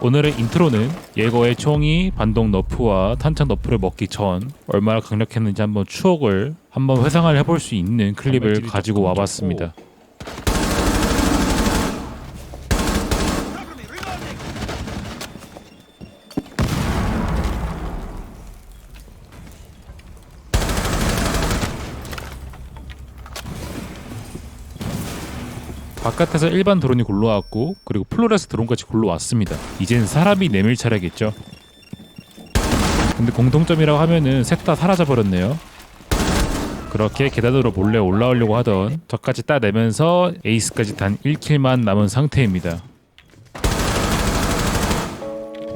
오늘의 인트로는 예거의 총이 반동 너프와 탄창 너프를 먹기 전 얼마나 강력했는지 한번 추억을 한번 회상을 해볼 수 있는 클립을 가지고 와봤습니다. 바깥에서 일반 드론이 굴러왔고 그리고 플로레스 드론까지 굴러왔습니다. 이젠 사람이 내밀 차례겠죠. 근데 공통점이라고 하면은 셋 다 사라져 버렸네요. 그렇게 계단으로 몰래 올라오려고 하던 저까지 따내면서 에이스까지 단 1킬만 남은 상태입니다.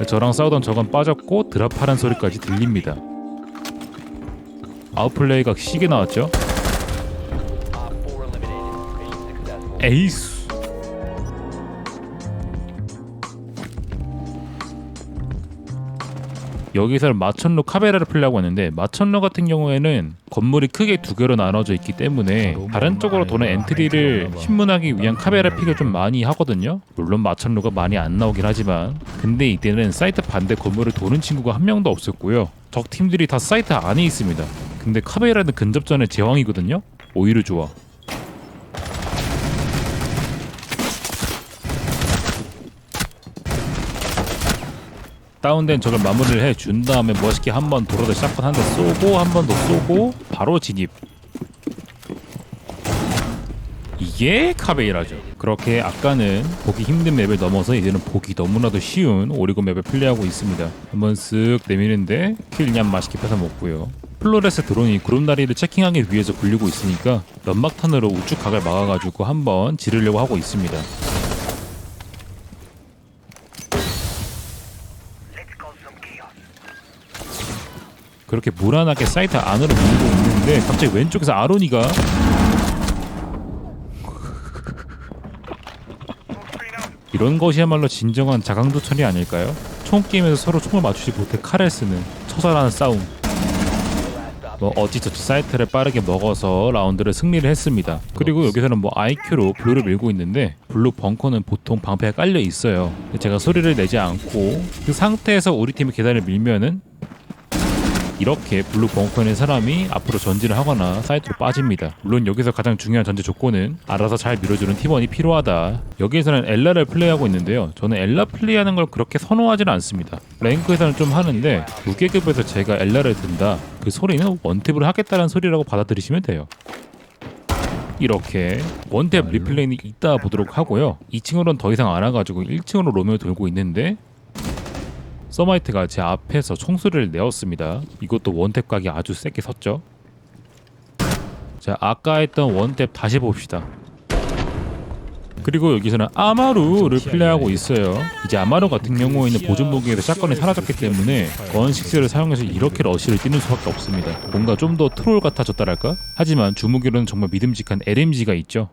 저랑 싸우던 저건 빠졌고 드랍하는 소리까지 들립니다. 아웃플레이가 시계 나왔죠? 에이스. 여기서는 마천루 카베라를 풀려고 하는데 마천루 같은 경우에는 건물이 크게 두 개로 나눠져 있기 때문에 다른 쪽으로 도는 엔트리를 신문하기 위한 카베라 픽을 좀 많이 하거든요. 물론 마천루가 많이 안 나오긴 하지만. 근데 이때는 사이트 반대 건물을 도는 친구가 한 명도 없었고요. 적 팀들이 다 사이트 안에 있습니다. 근데 카베라는 근접전의 제왕이거든요. 오히려 좋아 다운된 적을 마무리를 해 준 다음에 멋있게 한번 돌아서 샷건 한 대 쏘고 한 번 더 쏘고 바로 진입. 이게 카베이라죠. 그렇게 아까는 보기 힘든 맵을 넘어서 이제는 보기 너무나도 쉬운 오리곤 맵을 플레이하고 있습니다. 한번 쓱 내미는데 킬냠 맛있게 뺏어 먹고요. 플로레스 드론이 구름다리를 체킹하기 위해서 굴리고 있으니까 연막탄으로 우측 각을 막아가지고 한번 지르려고 하고 있습니다 그렇게 무난하게 사이트 안으로 밀고 있는데 갑자기 왼쪽에서 아로니가 이런 것이야말로 진정한 자강도 처리 아닐까요? 총 게임에서 서로 총을 맞추지 못해 칼을 쓰는 처절한 싸움. 뭐 어찌저찌 사이트를 빠르게 먹어서 라운드를 승리를 했습니다. 그리고 여기서는 뭐 IQ로 블루를 밀고 있는데 블루 벙커는 보통 방패가 깔려 있어요. 제가 소리를 내지 않고 그 상태에서 우리 팀이 계단을 밀면은 이렇게 블루 벙커에 사람이 앞으로 전진을 하거나 사이트로 빠집니다. 물론 여기서 가장 중요한 전제 조건은 알아서 잘 밀어주는 팀원이 필요하다. 여기에서는 엘라를 플레이하고 있는데요. 저는 엘라 플레이하는 걸 그렇게 선호하지는 않습니다. 랭크에서는 좀 하는데 무계급에서 제가 엘라를 든다. 그 소리는 원탭을 하겠다는 소리라고 받아들이시면 돼요. 이렇게 원탭 리플레이는 이따 보도록 하고요. 2층으로는 더 이상 안 와가지고 1층으로 로메오 돌고 있는데 서마이트가 제 앞에서 총소리를 내었습니다. 이것도 원탭 각이 아주 세게 섰죠. 자, 아까 했던 원탭 다시 봅시다. 그리고 여기서는 아마루를 플레이하고 있어요. 이제 아마루 같은 경우에는 보존 무기에서 샷건이 사라졌기 때문에 건6를 사용해서 이렇게 러쉬를 뛰는 수밖에 없습니다. 뭔가 좀 더 트롤 같아졌다랄까? 하지만 주무기로는 정말 믿음직한 LMG가 있죠.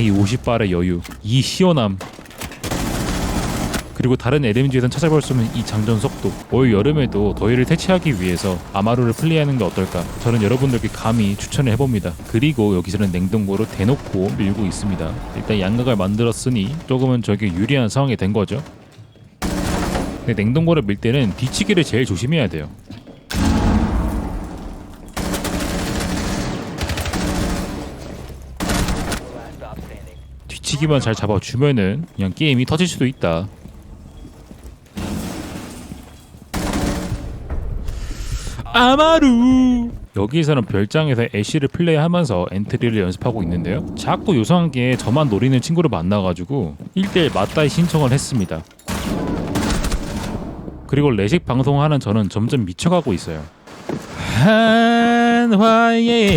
이 50발의 여유, 이 시원함. 그리고 다른 LMG에선 찾아볼 수 없는 이 장전 속도. 올 여름에도 더위를 퇴치하기 위해서 아마루를 플레이하는 게 어떨까? 저는 여러분들께 감히 추천을 해봅니다. 그리고 여기서는 냉동고로 대놓고 밀고 있습니다. 일단 양각을 만들었으니 조금은 저게 유리한 상황이 된 거죠. 근데 냉동고를 밀 때는 뒤치기를 제일 조심해야 돼요. 뒤치기만 잘 잡아주면은 그냥 게임이 터질 수도 있다. 아마루 여기에서는 별장에서 애쉬를 플레이하면서 엔트리를 연습하고 있는데요. 자꾸 요상한 게 저만 노리는 친구를 만나가지고 1대1 맞다이 신청을 했습니다. 그리고 레식 방송하는 저는 점점 미쳐가고 있어요. 한화의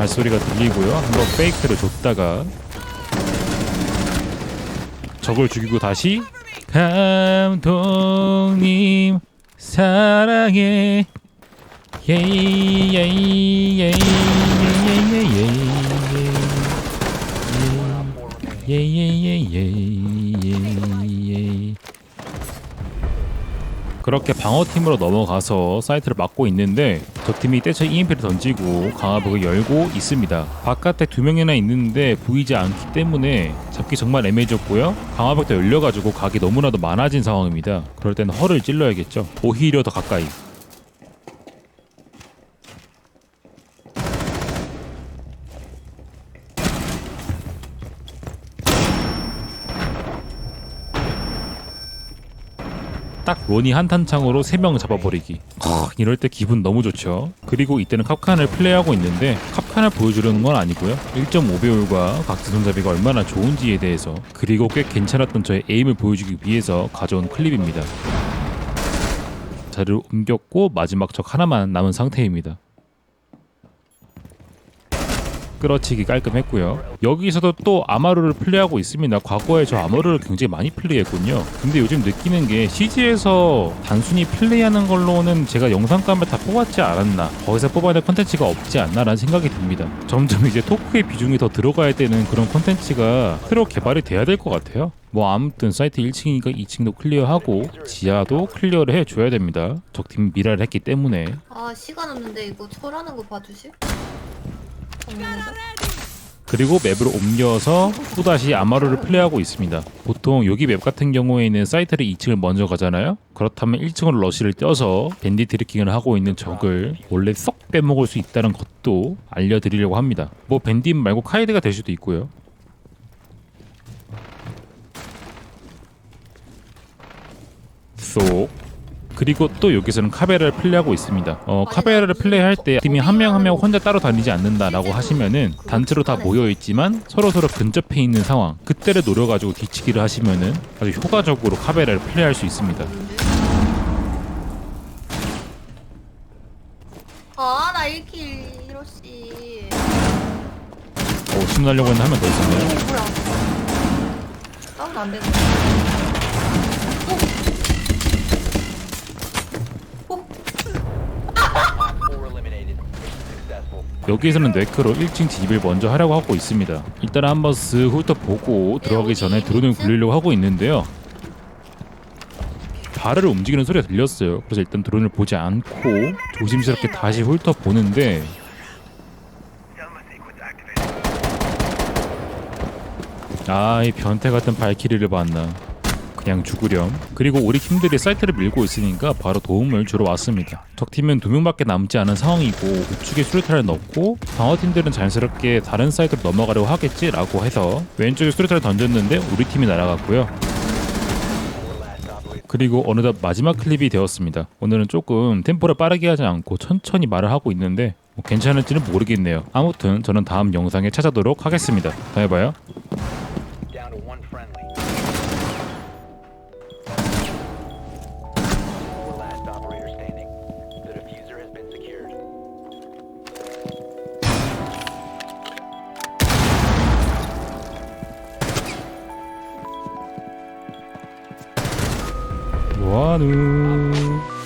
발소리가 들리고요. 한번 페이크를 줬다가 적을 죽이고 다시 감독님 사랑해 예예예예예예예예 예예예예예예 그렇게 방어팀으로 넘어가서 사이트를 막고 있는데 적팀이 떼쳐 EMP를 던지고 강화벽을 열고 있습니다. 바깥에 두 명이나 있는데 보이지 않기 때문에 잡기 정말 애매해졌고요. 강화벽도 열려가지고 각이 너무나도 많아진 상황입니다. 그럴 땐 허를 찔러야겠죠. 오히려 더 가까이. 딱 로니 한탄창으로 3명 잡아버리기. 아, 이럴 때 기분 너무 좋죠. 그리고 이때는 캅칸을 플레이하고 있는데 캅칸을 보여주려는 건 아니고요. 1.5배율과 각지 손잡이가 얼마나 좋은지에 대해서 그리고 꽤 괜찮았던 저의 에임을 보여주기 위해서 가져온 클립입니다. 자리를 옮겼고 마지막 적 하나만 남은 상태입니다 끌어치기 깔끔했고요. 여기서도 또 아마루를 플레이하고 있습니다. 과거에 저 아마루를 굉장히 많이 플레이했군요. 근데 요즘 느끼는 게 CG에서 단순히 플레이하는 걸로는 제가 영상감을 다 뽑았지 않았나 거기서 뽑아야 될 컨텐츠가 없지 않나라는 생각이 듭니다. 점점 이제 토크의 비중이 더 들어가야 되는 그런 컨텐츠가 새로 개발이 돼야 될 것 같아요. 뭐 아무튼 사이트 1층이니까 2층도 클리어하고 지하도 클리어를 해줘야 됩니다. 적팀 미라를 했기 때문에 아 시간 없는데 이거 철하는 거 봐주실? 그리고 맵을 옮겨서 또다시 아마루를 플레이하고 있습니다. 보통 여기 맵 같은 경우에는 사이트를 2층을 먼저 가잖아요. 그렇다면 1층으로 러시를 떼어서 밴디 트래킹을 하고 있는 적을 원래 쏙 빼먹을 수 있다는 것도 알려드리려고 합니다. 뭐 밴디 말고 카이드가 될 수도 있고요. 쏙 그리고 또 여기서는 카베라를 플레이하고 있습니다. 어, 카베라를 플레이할 때 팀이 한 명 한 명 혼자 따로 다니지 않는다라고 하시면은 단체로 다 모여 있지만 서로 서로 근접해 있는 상황. 그때를 노려가지고 뒤치기를 하시면은 아주 효과적으로 카베라를 플레이할 수 있습니다. 아나 1킬 히로씨 오, 신나려고 했는데 한 명 더 있었네요. 뭐야 다운 안 되네 여기에서는 네크로 1층 진입을 먼저 하려고 하고 있습니다. 일단 한번 쓱 훑어보고 들어가기 전에 드론을 굴리려고 하고 있는데요. 발을 움직이는 소리가 들렸어요. 그래서 일단 드론을 보지 않고 조심스럽게 다시 훑어보는데 아, 이 변태 같은 발키리를 봤나. 그냥 죽으렴. 그리고 우리 팀들이 사이트를 밀고 있으니까 바로 도움을 주러 왔습니다. 적팀은 두 명밖에 남지 않은 상황이고 우측에 수류탄을 넣고 방어팀들은 자연스럽게 다른 사이트로 넘어가려고 하겠지라고 해서 왼쪽에 수류탄을 던졌는데 우리 팀이 날아갔고요. 그리고 어느덧 마지막 클립이 되었습니다. 오늘은 조금 템포를 빠르게 하지 않고 천천히 말을 하고 있는데 뭐 괜찮을지는 모르겠네요. 아무튼 저는 다음 영상에 찾아도록 하겠습니다. 다음에 봐요. You.